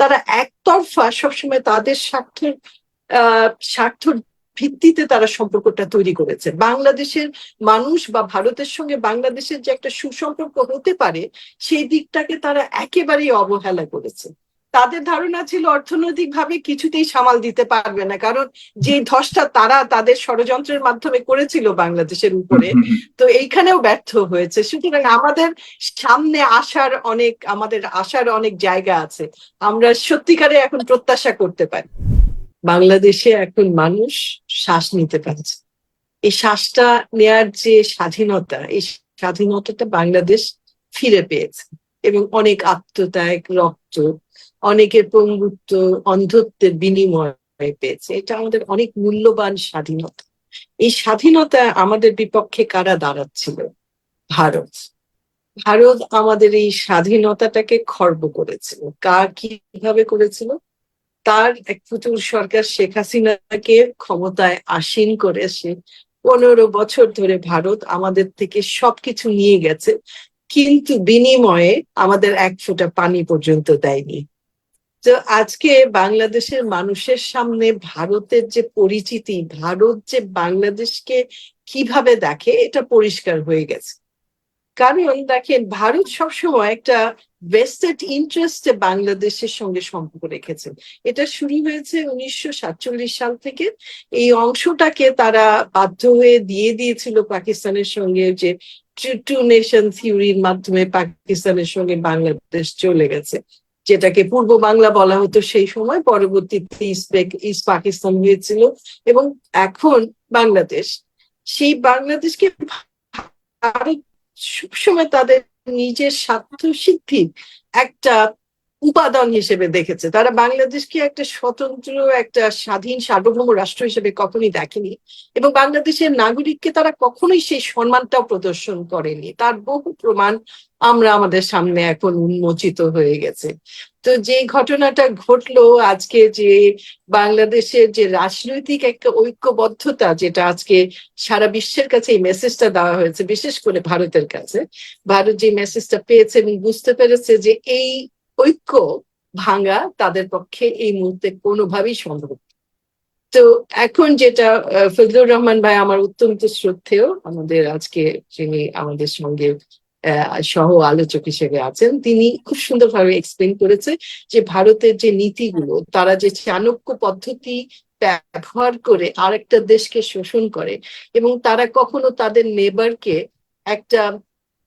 তারা একতরফা সবসময় তাদের স্বার্থের স্বার্থর ভিত্তিতে তারা সম্পর্কটা তৈরি করেছে বাংলাদেশের মানুষ বা ভারতের সঙ্গে বাংলাদেশের যে একটা সুসম্পর্ক হতে পারে, সেই দিকটাকে তারা একেবারেই অবহেলা করেছে। তাদের ধারণা ছিল অর্থনৈতিকভাবে কিছুতেই সামাল দিতে পারবে না। কারণ যে ধসটা তারা তাদের ষড়যন্ত্রের মাধ্যমে করেছিল বাংলাদেশের উপরে তো এইখানেও ব্যর্থ হয়েছে। সুতরাং আমাদের সামনে আসার অনেক আমাদের আসার অনেক জায়গা আছে। আমরা সত্যিকারে এখন প্রত্যাশা করতে পারি। বাংলাদেশে এখন মানুষ শ্বাস নিতে পারছে। এই শ্বাসটা নেয়ার যে স্বাধীনতা এই স্বাধীনতাটা বাংলাদেশ ফিরে পেয়েছে। এবং অনেক আত্মত্যাগ, রক্ত, অনেকের পঙ্গুত্ব অন্ধত্বের বিনিময় পেয়েছে। এটা আমাদের অনেক মূল্যবান স্বাধীনতা। এই স্বাধীনতা আমাদের বিপক্ষে কারা দাঁড়াচ্ছিল? ভারত। ভারত আমাদের এই স্বাধীনতাটাকে খর্ব করেছিল। কার কীভাবে করেছিল? তার এক ফুতুর সরকার শেখ হাসিনাকে ক্ষমতায় আসীন করে সে পনেরো বছর ধরে ভারত আমাদের থেকে সবকিছু নিয়ে গেছে। কিন্তু বিনিময়ে আমাদের এক ফোঁটা পানি পর্যন্ত দেয়নি। তো আজকে বাংলাদেশের মানুষের সামনে ভারতের যে পরিচিতি, ভারত যে বাংলাদেশকে কীভাবে দেখে, এটা পরিষ্কার হয়ে গেছে। কারণ দেখেন, ভারত সবসময় একটা ভেস্টেড ইন্টারেস্টে বাংলাদেশের সঙ্গে সম্পর্ক রেখেছে। এটা শুরু হয়েছে উনিশশো সাতচল্লিশ সাল থেকে। এই অংশটাকে তারা বাধ্য হয়ে দিয়ে দিয়েছিল পাকিস্তানের সঙ্গে যে টু নেশন থিওরির মাধ্যমে পাকিস্তানের সঙ্গে বাংলাদেশ চলে গেছে। যেটাকে পূর্ব বাংলা বলা হতো সেই সময়, পরবর্তীতে ইস্ট পাকিস্তান হয়েছিল এবং এখন বাংলাদেশ। সেই বাংলাদেশকে ভারত সবসময় তাদের নিজের স্বার্থ সিদ্ধির একটা উপাদান হিসেবে দেখেছে। তারা বাংলাদেশকে একটা স্বতন্ত্র, একটা স্বাধীন, সার্বভৌম রাষ্ট্র হিসেবে কখনই দেখেনি? এবং বাংলাদেশের নাগরিককে তারা কখনোই সেই সম্মানটাও প্রদর্শন করেনি। তার বহু প্রমাণ আমরা আমাদের সামনে এখন উন্মোচিত হয়ে গেছে। তো যে ঘটনাটা ঘটলো আজকে যে বাংলাদেশের যে রাজনৈতিক একটা ঐক্যবদ্ধতা, যেটা আজকে সারা বিশ্বের কাছে এই মেসেজটা দেওয়া হয়েছে, বিশেষ করে ভারতের কাছে, ভারত যে মেসেজটা পেয়েছে এবং বুঝতে পেরেছে যে এই ঐক্য ভাঙা তাদের পক্ষে এই মুহূর্তে কোনোভাবেই সম্ভব তো এখন যেটা ফজলুর রহমান ভাই আমার অত্যন্ত শ্রদ্ধেয়, আমাদের আজকে যিনি আমাদের সঙ্গে সহ আলোচক হিসেবে আছেন, তিনি খুব সুন্দরভাবে এক্সপ্লেন করেছে যে ভারতের যে নীতিগুলো, তারা যে চাণক্য পদ্ধতি ব্যবহার করে আরেকটা দেশকে শোষণ করে এবং তারা কখনো তাদের নেবারকে একটা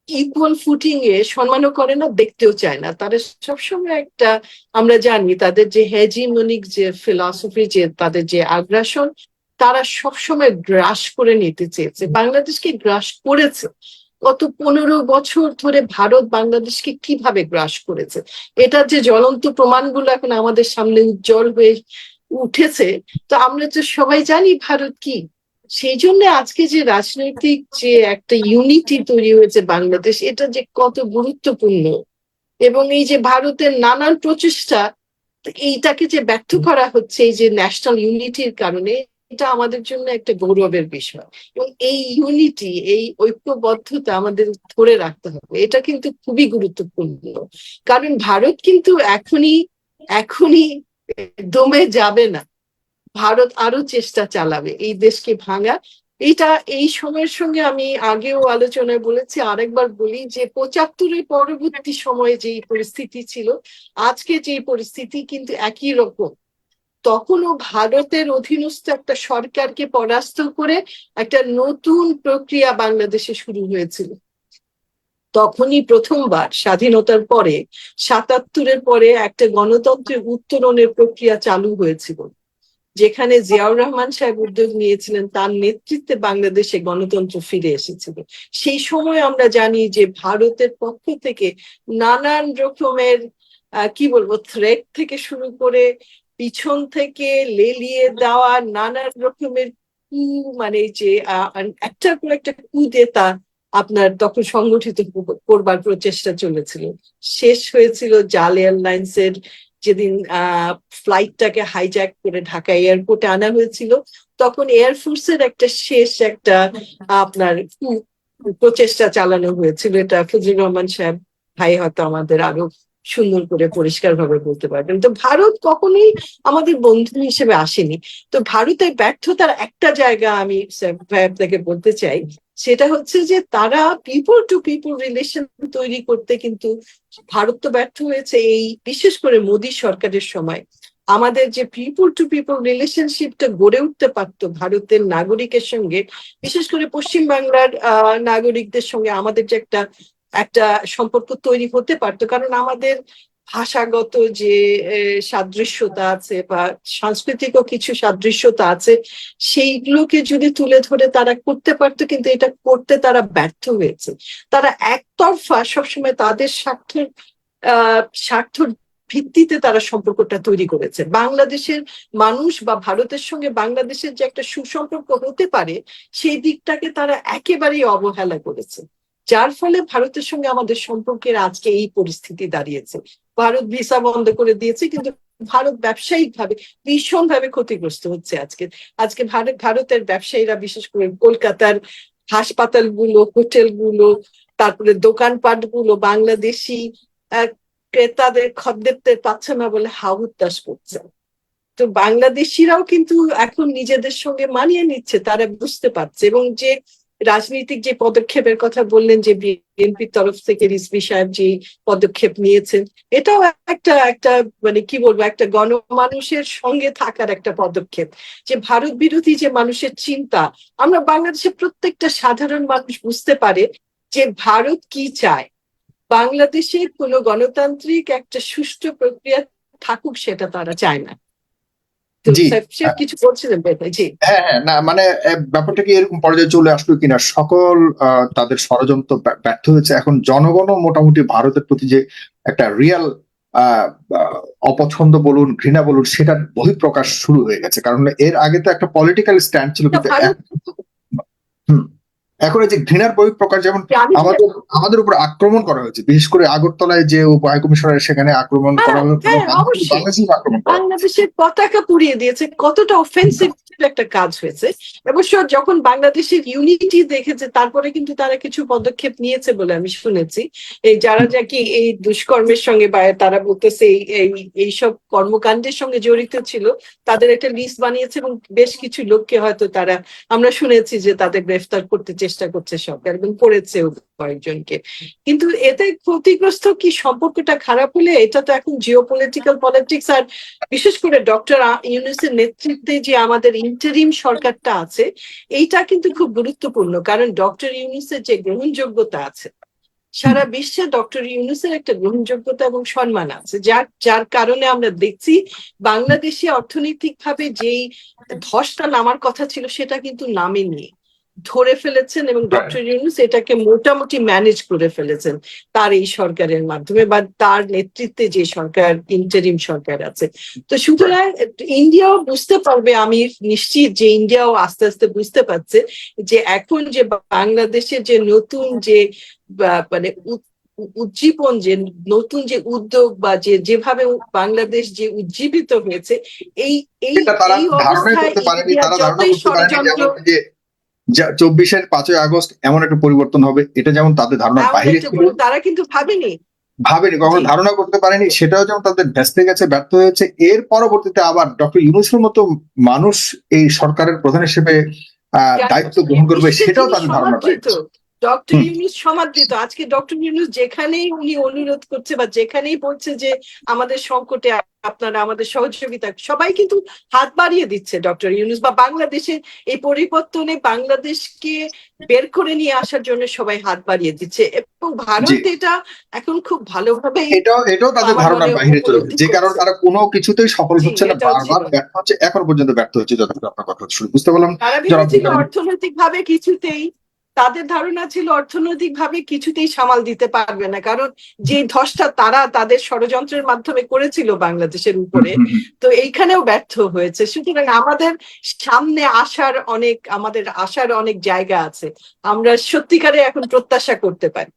ইকুয়াল ফুটিং এ সম্মানও করে না, দেখতেও চায় না। তারা সবসময় একটা, আমরা জানি তাদের যে হেজিমনিক যে ফিলসফি যে তাদের যে আগ্রাসন, তারা সবসময় গ্রাস করে নিতে চেয়েছে। বাংলাদেশকে গ্রাস করেছে? গত পনেরো বছর ধরে ভারত বাংলাদেশকে কীভাবে গ্রাস করেছে? এটা যে জ্বলন্ত প্রমাণগুলো এখন আমাদের সামনে উজ্জ্বল হয়ে উঠেছে, তো আমরা তো সবাই জানি ভারত কি সেই জন্য আজকে যে রাজনৈতিক যে একটা ইউনিটি তৈরি হয়েছে বাংলাদেশ এটা যে কত গুরুত্বপূর্ণ। এবং এই যে ভারতের নানান প্রচেষ্টা এইটাকে যে ব্যর্থ করা হচ্ছে এই যে ন্যাশনাল ইউনিটির কারণে এটা আমাদের জন্য একটা গৌরবের বিষয়। এবং এই ইউনিটি এই ঐক্যবদ্ধতা আমাদের ধরে রাখতে হবে এটা কিন্তু খুবই গুরুত্বপূর্ণ। কারণ ভারত কিন্তু এখনই এখনই দমে যাবে না। ভারত আরও চেষ্টা চালাবে, এই দেশকে ভাঙা এটা এই সময়ের সঙ্গে আমি আগেও আলোচনায় বলেছি, আরেকবার বলি যে পঁচাত্তরের পরবর্তী সময়ে যে পরিস্থিতি ছিল, আজকে যে পরিস্থিতি কিন্তু একই রকম। তখনও ভারতের অধীনস্থ একটা সরকারকে পরাস্ত করে একটা নতুন প্রক্রিয়া বাংলাদেশে শুরু হয়েছিল। তখনই প্রথমবার স্বাধীনতার পরে সাতাত্তরের পরে একটা গণতন্ত্রের উত্তরণের প্রক্রিয়া চালু হয়েছিল। যেখানে জিয়াউর রহমান সাহেব উদ্যোগ নিয়েছিলেন, তার নেতৃত্বে বাংলাদেশে গণতন্ত্র ফিরে এসেছিল। সেই সময় আমরা জানি যে ভারতের পক্ষ থেকে নানান রকমের কি বলব থ্রেট থেকে শুরু করে পিছন থেকে লেলিয়ে দেওয়া নানান রকমের কু মানে যে একটার পর একটা কু তা আপনার তখন সংগঠিত করবার প্রচেষ্টা চলেছিল। শেষ হয়েছিল জাল এয়ারলাইন্স এর যেদিন ফ্লাইটটাকে হাইজ্যাক করে ঢাকা এয়ারপোর্টে আনা হয়েছিল তখন এয়ারফোর্সের একটা শেষ একটা আপনার প্রচেষ্টা চালানো হয়েছিল। এটা ফজলুর রহমান সাহেব ভাই হয়তো আমাদের আরও সুন্দর করে পরিষ্কার ভাবে বলতে পারবেন। তো ভারত কখনোই আমাদের বন্ধু হিসেবে আসেনি। তো ভারতের ব্যর্থতার একটা জায়গা আমি আপনাকে বলতে চাই সেটা হচ্ছে যে তারা পিপল টু পিপল রিলেশন তৈরি করতে কিন্তু ভারত তো ব্যর্থ হয়েছে এই, বিশেষ করে মোদী সরকারের সময়। আমাদের যে পিপল টু পিপল রিলেশনশিপটা গড়ে উঠতে পারতো ভারতের নাগরিকের সঙ্গে, বিশেষ করে পশ্চিম বাংলার নাগরিকদের সঙ্গে আমাদের যে একটা একটা সম্পর্ক তৈরি হতে পারতো। কারণ আমাদের ভাষাগত যে সাদৃশ্যতা আছে বা সাংস্কৃতিকও কিছু সাদৃশ্যতা আছে, সেইগুলোকে যদি তুলে ধরে তারা করতে পারতো, কিন্তু এটা করতে তারা ব্যর্থ হয়েছে। তারা একতরফা সবসময় তাদের স্বার্থের স্বার্থর ভিত্তিতে তারা সম্পর্কটা তৈরি করেছে। বাংলাদেশের মানুষ বা ভারতের সঙ্গে বাংলাদেশের যে একটা সুসম্পর্ক হতে পারে, সেই দিকটাকে তারা একেবারেই অবহেলা করেছে। যার ফলে ভারতের সঙ্গে আমাদের সম্পর্কের আজকে এই পরিস্থিতি দাঁড়িয়েছে। ভারত ভিসা বন্ধ করে দিয়েছে, কিন্তু ভারত ব্যবসায়িক ভাবে ভীষণ ভাবে ক্ষতিগ্রস্ত হচ্ছে আজকে। আজকে ভারত ভারতের ব্যবসায়ীরা, বিশেষ করে কলকাতার হাসপাতালগুলো, হোটেলগুলো, তারপরে দোকানপাটগুলো বাংলাদেশি ক্রেতাদের, খদ্দেরদের পাচ্ছে না বলে হাহুতাস করছে। তো বাংলাদেশিরাও কিন্তু এখন নিজেদের সঙ্গে মানিয়ে নিচ্ছে, তারা বুঝতে পারছে এবং যে রাজনৈতিক যে পদক্ষেপের কথা বললেন যে বিএনপির তরফ থেকে রিজভি সাহেব যে পদক্ষেপ নিয়েছেন, এটাও একটা একটা মানে কি বলব, একটা গণমানুষের সঙ্গে থাকার একটা পদক্ষেপ। যে ভারত বিরোধী যে মানুষের চিন্তা, আমরা বাংলাদেশের প্রত্যেকটা সাধারণ মানুষ বুঝতে পারে যে ভারত কি চায়। বাংলাদেশে কোনো গণতান্ত্রিক একটা সুষ্ঠু প্রক্রিয়া থাকুক, সেটা তারা চায় না। সাহেব সাহেব কিছু বলছিলেন জি। হ্যাঁ হ্যাঁ না মানে ব্যাপারটা কি এরকম পর্যায়ে চলে আসলো কিনা? সকল আহ, তাদের ষড়যন্ত্র ব্যা- ব্যর্থ হয়েছে। এখন জনগণও মোটামুটি ভারতের প্রতি যে একটা রিয়াল অপছন্দ বলুন ঘৃণা বলুন সেটার বহিঃপ্রকাশ শুরু হয়ে গেছে। কারণ এর আগে তো একটা পলিটিক্যাল স্ট্যান্ড ছিল কিন্তু এখন- এই যে ঘৃণার বহিঃপ্রকাশ যেমন আমাদের আমাদের উপর আক্রমণ করা হয়েছে বিশেষ করে আগরতলায় যে উপ হাইকমিশনার সেখানে আক্রমণ করা হ্যাঁ, হয়েছে হ্যাঁ, বাংলাদেশের আক্রমণ করা হয়েছে। বাংলাদেশের পতাকা পুড়িয়ে দিয়েছে কতটা অফেন্সিভ একটা কাজ হয়েছে। অবশ্য যখন বাংলাদেশের ইউনিটি দেখেছে তারপরে কিন্তু তারা কিছু পদক্ষেপ নিয়েছে বলে আমি শুনেছি। এই যারা নাকি এই দুষ্কর্মের সঙ্গে বা তারা বলতেছে এই এই এইসব কর্মকাণ্ডের সঙ্গে জড়িত ছিল তাদের একটা লিস্ট বানিয়েছে এবং বেশ কিছু লোককে হয়তো তারা আমরা শুনেছি যে তাদের গ্রেফতার করতে চেষ্টা করছে সরকার এবং করেছেও কয়েকজনকে। কিন্তু এতে ক্ষতিগ্রস্ত কি সম্পর্কটা খারাপ হলে এটা তো এখন জিও পলিটিক্যাল পলিটিক্স আর বিশেষ করে ডক্টর ইউনুসের নেতৃত্বে যে আমাদের ইন্টারিম সরকারটা আছে, এইটা কিন্তু খুব গুরুত্বপূর্ণ। কারণ ডক্টর ইউনুসের যে গ্রহণযোগ্যতা আছে, সারা বিশ্বে ডক্টর ইউনুসের একটা গ্রহণযোগ্যতা এবং সম্মান আছে। যার যার কারণে আমরা দেখছি বাংলাদেশে অর্থনৈতিকভাবে যেই ধসটা নামার কথা ছিল সেটা কিন্তু নামেনি। ধরে ফেলেছেন এবং ডক্টর ইউনুস এটাকে মোটামুটি ম্যানেজ করে ফেলেছেন তার এই সরকারের মাধ্যমে বা তার নেতৃত্বে যে সরকার ইন্টারিম সরকার আছে। তো সুতরাং ইন্ডিয়াও বুঝতে পারবে আমি নিশ্চিত যে ইন্ডিয়াও আস্তে আস্তে বুঝতে পারছে যে এখন যে বাংলাদেশের যে নতুন যে মানে উজ্জীবন যে নতুন যে উদ্যোগ বা যে যেভাবে বাংলাদেশ যে উজ্জীবিত হয়েছে এই এই অবস্থায় যতই ষড়যন্ত্র চব্বিশের পাঁচই আগস্ট এমন একটা পরিবর্তন হবে এটা যেমন তাদের ধারণার বাইরে তারা কিন্তু ভাবেনি। ভাবেনি কখনো ধারণা করতে পারেনি সেটাও যেমন তাদের ভেস্তে গেছে ব্যর্থ হয়েছে। এর পরবর্তীতে আবার ডক্টর ইউনুসের মতো মানুষ এই সরকারের প্রধান হিসেবে আহ, দায়িত্ব গ্রহণ করবে সেটাও তাদের ধারণা বাইরে ডক্টর। ইউনুস সমাদৃত। আজকে ডক্টর ইউনুস যেখানেই উনি অনুরোধ করছে বা যেখানেই বলছে যে আমাদের সংকটে আপনারা আমাদের সহযোগিতা সবাই কিন্তু হাত বাড়িয়ে দিচ্ছে ডক্টর ইউনুস বা বাংলাদেশের এই পরিবর্তনে বাংলাদেশকে বের করে নিয়ে আসার জন্য সবাই হাত বাড়িয়ে দিচ্ছে এবং ভারত এটা এখন খুব ভালোভাবে এটাও এটাও তাদের ধারণার বাইরে চলে যে কারণে তারা কোনো কিছুতেই সফল হচ্ছে না বারবার ব্যর্থ হচ্ছে এখন পর্যন্ত ব্যর্থ হচ্ছে যতক্ষণ আপনার কথা শুরু বুঝতে পারলাম। অর্থনৈতিক ভাবে কিছুতেই তাদের ধারণা ছিল অর্থনৈতিক ভাবে কিছুতেই সামাল দিতে পারবে না। কারণ যে ধসটা তারা তাদের ষড়যন্ত্রের মাধ্যমে করেছিল বাংলাদেশের উপরে তো এইখানেও ব্যর্থ হয়েছে। সুতরাং আমাদের সামনে আসার অনেক আমাদের আসার অনেক জায়গা আছে। আমরা সত্যিকারে এখন প্রত্যাশা করতে পারি।